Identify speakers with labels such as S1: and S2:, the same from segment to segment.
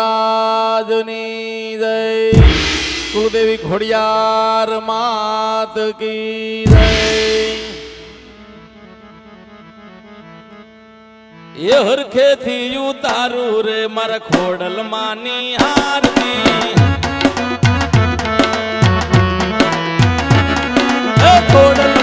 S1: રાજની જય. કુળદેવી ખોડિયાર માત કી જય. એ હરખે થી ઉતારું રે મારા ખોડલ માની હારતી. ખોડલ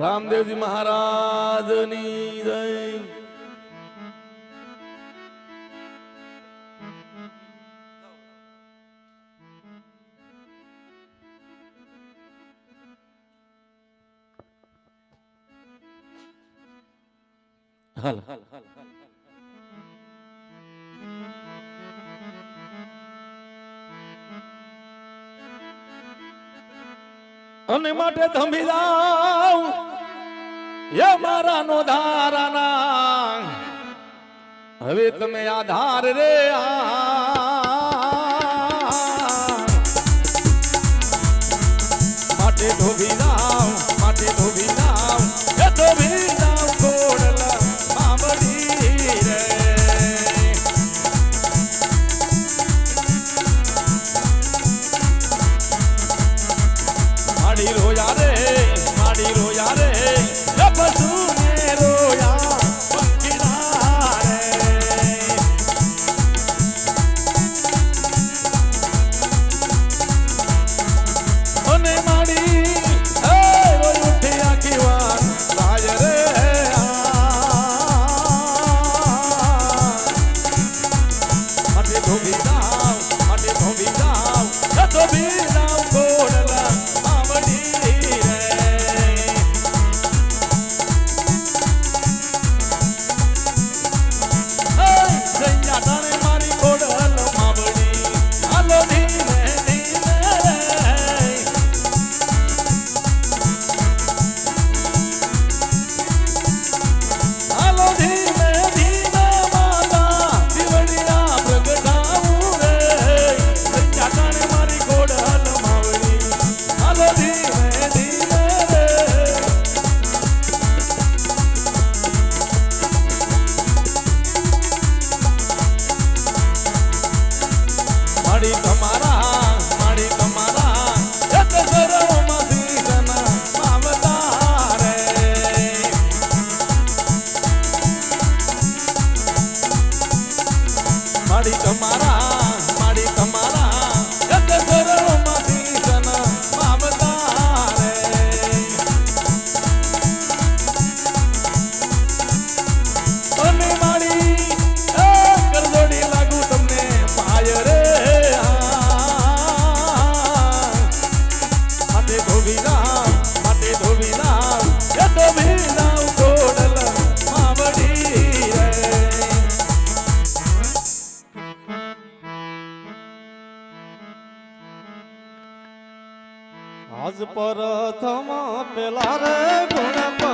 S1: રામદેવજી મહારાજની જય. હાલ હાલ હાલ હાલ. અને માટે થંભી જાઉં. એ મારા નો ધારાના. હવે તમે આધાર રે આ. માટે ધોબી આજ પ્રથમ પેલા રે
S2: ગુણ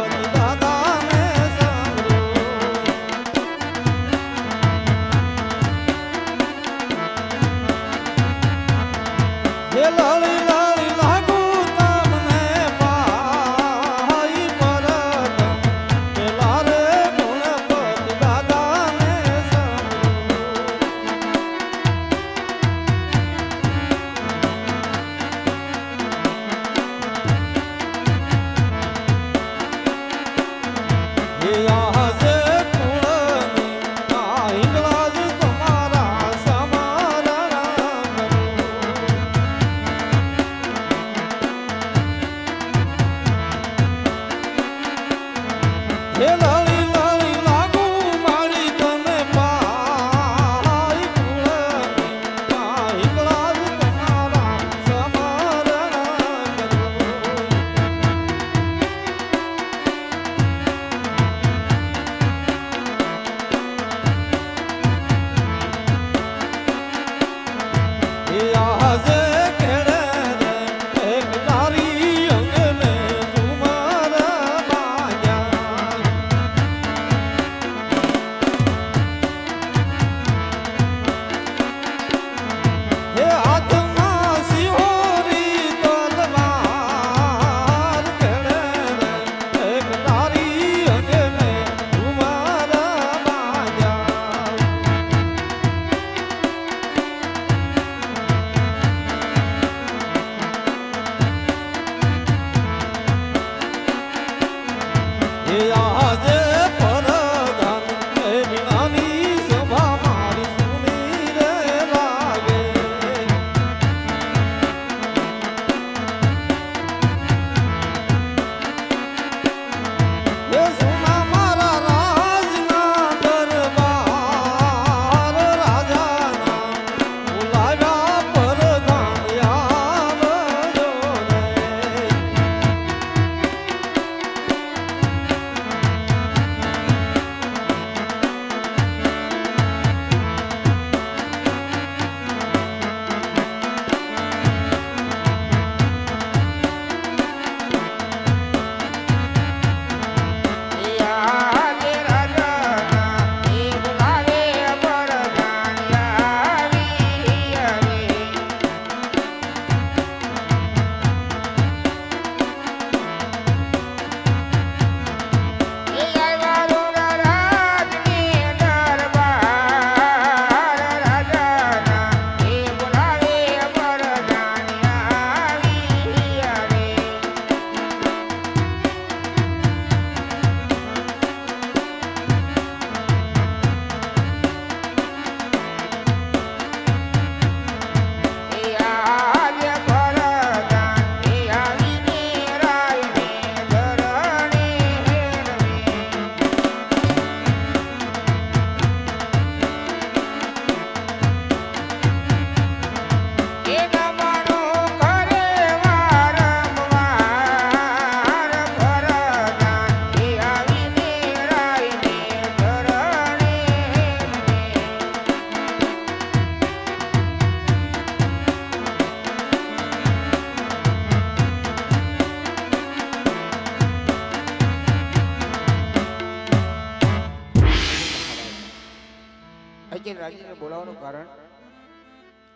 S2: કારણ?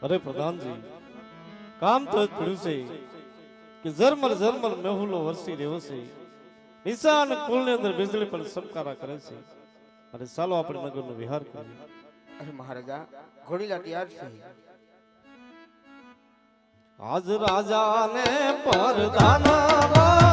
S1: અરે પ્રધાનજી કામ તો પડ્યું છે કે ઝરમર ઝરમર મેહુલો વરસી રહ્યો છે. નિશાન કુલની અંદર વીજળી પણ સમકારા કરે છે. અરે ચાલો આપણે નગરનો વિહાર કરીએ.
S2: અરે મહારાજા ઘોડીલા તૈયાર છે.
S1: આજ રાજાને પરદાના